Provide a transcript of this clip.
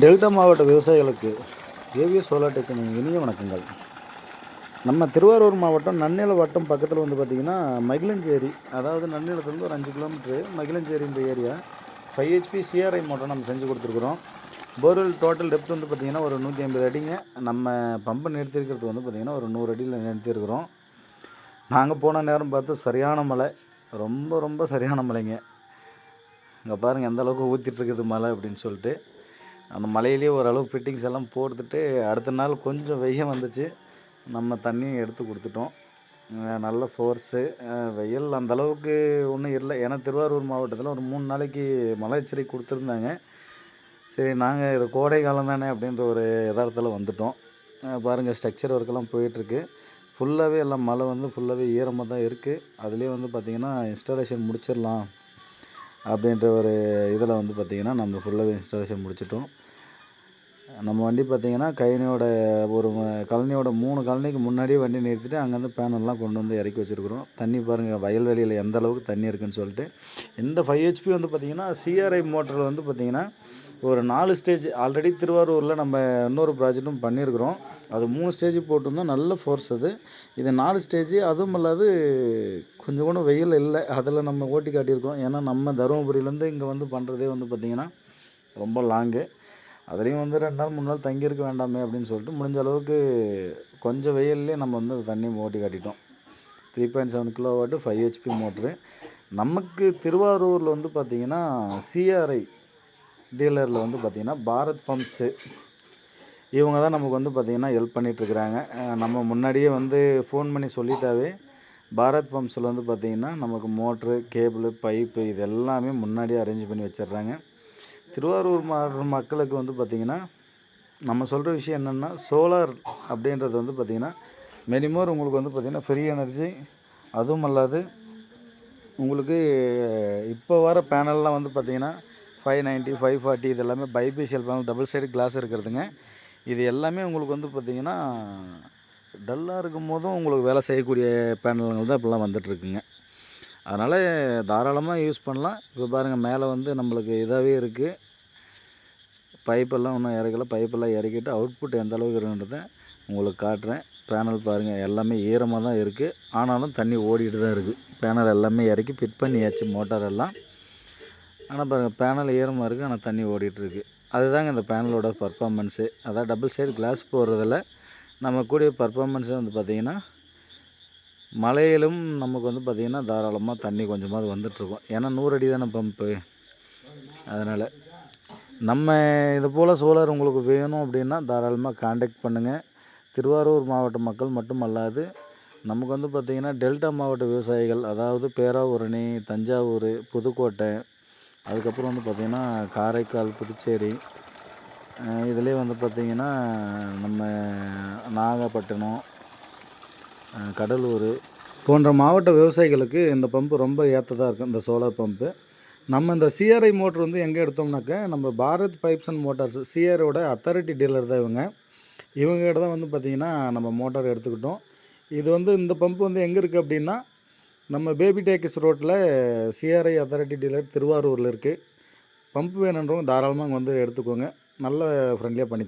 Delta மாவட்ட விவசாயிகளுக்கு AVS solar டெக்கின் இனிய வணக்கங்கள். நம்ம திருவாரூர் மாவட்டம் நன்னில வட்டம் பக்கத்தில் வந்து பார்த்திங்கன்னா மகிழஞ்சேரி அதாவது நன்னிலத்துலேருந்து ஒரு அஞ்சு kilometre மகிழஞ்சேரின்ற area five HP CRI motor நம்ம செஞ்சு கொடுத்துருக்குறோம். போர்வெல் டோட்டல் டெப்த் வந்து பார்த்திங்கன்னா ஒரு நூற்றி ஐம்பது அடிங்க. நம்ம பம்பை நிறுத்திருக்கிறது வந்து பார்த்திங்கன்னா ஒரு நூறு அடியில் நிறுத்திருக்கிறோம். நாங்கள் போன நேரம் பார்த்து சரியான மழை ரொம்ப ரொம்ப சரியான மழைங்க. இங்கே பாருங்கள் எந்த அளவுக்கு மலை மழை அப்படின்னு சொல்லிட்டு. அந்த மலையிலேயே ஓரளவு ஃபிட்டிங்ஸ் எல்லாம் போட்டுட்டு அடுத்த நாள் கொஞ்சம் வெய்யம் வந்துச்சு. நம்ம தண்ணியும் எடுத்து கொடுத்துட்டோம். நல்ல ஃபோர்ஸு வெயில் அந்த அளவுக்கு ஒன்றும் இல்லை. ஏன்னா திருவாரூர் மாவட்டத்தில் ஒரு மூணு நாளைக்கு மலைச்சரி எச்சரிக்கை கொடுத்துருந்தாங்க. சரி நாங்கள் இது கோடை காலம் தானே அப்படின்ற ஒரு யதார்த்தத்தில் வந்துட்டோம். பாருங்கள் ஸ்ட்ரக்சர் ஒர்க்கெல்லாம் போயிட்டுருக்கு. ஃபுல்லாகவே எல்லாம் மழை வந்து ஃபுல்லாகவே ஈரமாக தான் இருக்குது அதுலேயே வந்து பார்த்திங்கன்னா இன்ஸ்டாலேஷன் முடிச்சிடலாம். அப்படின்ற ஒரு இதில் வந்து பார்த்திங்கன்னா நம்ம ஃபுல்லாகவே இன்ஸ்டாலேஷன் முடிச்சிட்டோம். நம்ம வண்டி பார்த்திங்கன்னா கழனியோட ஒரு கழனியோட மூணு கழனிக்கு முன்னாடியே வண்டி நிறுத்திட்டு அங்கேருந்து பேனல்லாம் கொண்டு வந்து இறக்கி வச்சுருக்குறோம். தண்ணி பாருங்கள் வயல்வெளியில் எந்த அளவுக்கு தண்ணி இருக்குன்னு சொல்லிட்டு. இந்த ஃபைவ் ஹெச்பி வந்து பார்த்திங்கன்னா சிஆர்ஐ மோட்டரில் வந்து பார்த்திங்கன்னா ஒரு நாலு ஸ்டேஜ் ஆல்ரெடி திருவாரூரில் நம்ம இன்னொரு ப்ராஜெக்ட்டும் பண்ணியிருக்கிறோம் அது மூணு ஸ்டேஜ் போட்டிருந்தோம். நல்ல ஃபோர்ஸ் அது. இது நாலு ஸ்டேஜ் அதுவும் இல்லாது கொஞ்சம் கூட வெயில் இல்லை. அதில் நம்ம ஓட்டி காட்டியிருக்கோம். ஏன்னா நம்ம தருமபுரியிலேருந்து இங்கே வந்து பண்ணுறதே வந்து பார்த்திங்கன்னா ரொம்ப லாங்கு அதுலேயும் வந்து ரெண்டு நாள் மூணு நாள் தங்கியிருக்க வேண்டாமே அப்படின்னு சொல்லிட்டு முடிஞ்ச அளவுக்கு கொஞ்சம் வெயில்லே நம்ம வந்து அந்த தண்ணி ஓட்டி காட்டிட்டோம். Three point seven kilo watt five HP motor நமக்கு திருவாரூரில் வந்து பார்த்திங்கன்னா சிஆர்ஐ டீலரில் வந்து பார்த்திங்கன்னா பாரத் பம்ப்ஸு இவங்க தான் நமக்கு வந்து பார்த்திங்கன்னா ஹெல்ப் பண்ணிகிட்ருக்குறாங்க நம்ம முன்னாடியே வந்து ஃபோன் பண்ணி சொல்லிட்டாவே பாரத் பம்ப்ஸில் வந்து பார்த்திங்கன்னா நமக்கு மோட்ரு கேபிள் பைப்பு இது எல்லாமே முன்னாடியே அரேஞ்ச் பண்ணி வச்சிடுறாங்க. திருவாரூர் மாவட்ட மக்களுக்கு வந்து பார்த்திங்கன்னா நம்ம சொல்கிற விஷயம் என்னென்னா சோலார் அப்படின்றது வந்து பார்த்திங்கன்னா மினிமம் உங்களுக்கு வந்து பார்த்திங்கன்னா ஃப்ரீ எனர்ஜி அதுவும் அல்லாது உங்களுக்கு இப்போ வர பேனல்லாம் வந்து பார்த்திங்கன்னா ஃபைவ் நைன்ட்டி ஃபைவ் ஃபார்ட்டி இது எல்லாமே bifacial panel double side glass இருக்கிறதுங்க. இது எல்லாமே உங்களுக்கு வந்து பார்த்திங்கன்னா டல்லாக இருக்கும் போதும் உங்களுக்கு வேலை செய்யக்கூடிய பேனல்கள் தான் இப்போல்லாம் வந்துட்டுருக்குங்க அதனால் தாராளமாக யூஸ் பண்ணலாம். இப்போ பாருங்கள் மேலே வந்து நம்மளுக்கு இதாகவே இருக்குது பைப்பெல்லாம் ஒன்றும் இறக்கல. பைப்பெல்லாம் இறக்கிட்டு அவுட்புட் எந்த அளவுக்கு இருக்குன்றத உங்களுக்கு காட்டுறேன். பேனல் பாருங்கள் எல்லாமே ஈரமாக தான் இருக்குது ஆனாலும் தண்ணி ஓடிட்டு தான் இருக்குது பேனல் எல்லாமே இறக்கி ஃபிட் பண்ணியாச்சு மோட்டார் எல்லாம். ஆனால் பாருங்கள் பேனல் ஈரமாக இருக்குது ஆனால் தண்ணி ஓடிட்டுருக்கு அதுதாங்க இந்த பேனலோட பர்ஃபார்மன்ஸு அதான் டபுள் சைடு கிளாஸ் போடுறதில் நம்ம கூடிய பர்ஃபார்மன்ஸே வந்து பார்த்திங்கன்னா மலையிலும் நமக்கு வந்து பார்த்திங்கன்னா தாராளமாக தண்ணி கொஞ்சமாவது வந்துட்டுருக்கும். ஏன்னா நூறு அடி தானே பம்பு அதனால் நம்ம இது போல் சோலார் உங்களுக்கு வேணும் அப்படின்னா தாராளமாக காண்டாக்ட் பண்ணுங்கள் திருவாரூர் மாவட்ட மக்கள் மட்டும் அல்லாது நமக்கு வந்து பார்த்திங்கன்னா டெல்டா மாவட்ட விவசாயிகள் அதாவது பேராவூரணி தஞ்சாவூர் புதுக்கோட்டை அதுக்கப்புறம் வந்து பார்த்திங்கன்னா காரைக்கால் புதுச்சேரி இதிலே இதுலேயே வந்து பார்த்திங்கன்னா நம்ம நாகப்பட்டினம் கடலூர் போன்ற மாவட்ட விவசாயிகளுக்கு இந்த பம்பு ரொம்ப ஏற்றதாக இருக்கும் இந்த சோலார் பம்பு. நம்ம இந்த சிஆர்ஐ மோட்ரு வந்து எங்கே எடுத்தோம்னாக்க நம்ம பாரத் பைப்ஸ் அண்ட் மோட்டார்ஸ் சிஆரோட அத்தாரிட்டி டீலர் தான் இவங்க. இவங்ககிட்ட தான் வந்து பார்த்திங்கன்னா நம்ம மோட்டார் எடுத்துக்கிட்டோம். இது வந்து இந்த பம்பு வந்து எங்கே இருக்குது அப்படின்னா நம்ம பேபி டேக்கிஸ் ரோட்டில் சிஆர்ஐ அத்தாரிட்டி டீலர் திருவாரூரில் இருக்குது பம்பு வேணுன்றவங்க தாராளமாக அங்கே வந்து எடுத்துக்கோங்க. நல்ல ஃப்ரெண்ட்லியாக பண்ணி